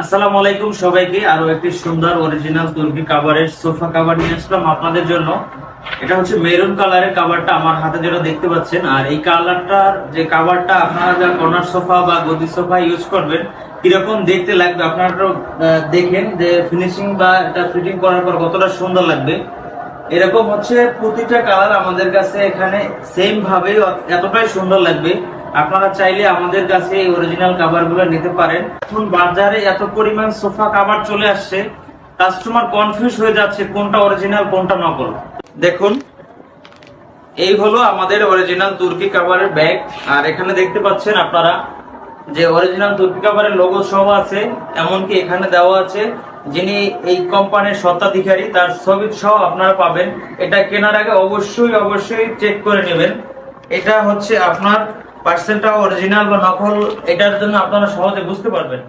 আসসালামু আলাইকুম সবাইকে। আরও একটি সুন্দর অরিজিনাল তুর্কি কাভারের সোফা কাভার নিয়ে আসলাম আপনাদের জন্য। এটা হচ্ছে মেরুন কালারের কাভারটা আমার হাতে যেটা দেখতে পাচ্ছেন। আর এই কালারটার যে কাভারটা আপনারা যা কর্নার সোফা বা গদি সোফা ইউজ করবেন, কীরকম দেখতে লাগবে আপনারা দেখেন যে ফিনিশিং বা এটা ফিটিং করার পর কতটা সুন্দর লাগবে। এরকম হচ্ছে প্রতিটা কালার আমাদের কাছে এখানে সেম ভাবে এতটাই সুন্দর লাগবে। আপনারা চাইলে আমাদের কাছে এই অরিজিনাল কাভারগুলো নিতে পারেন। এখন বাজারে এত পরিমাণ সোফা কাভার চলে আসছে কাস্টমার কনফিউজ হয়ে যাচ্ছে কোনটা অরিজিনাল কোনটা নকল। দেখুন, এই হলো আমাদের অরিজিনাল তুর্কি কাভারের ব্যাগ আর এখানে দেখতে পাচ্ছেন আপনারা যে অরিজিনাল তুর্কি কাভারের লোগো সহ আছে, এমনকি এখানে দেওয়া আছে যিনি এই কোম্পানির স্বত্বাধিকারী, তার ছবি সহ আপনারা পাবেন। এটা কেনার আগে অবশ্যই অবশ্যই চেক করে নেবেন। এটা হচ্ছে আপনার পার্সেলটা অরিজিনাল বা নকল এটার জন্য আপনারা সহজে বুঝতে পারবেন।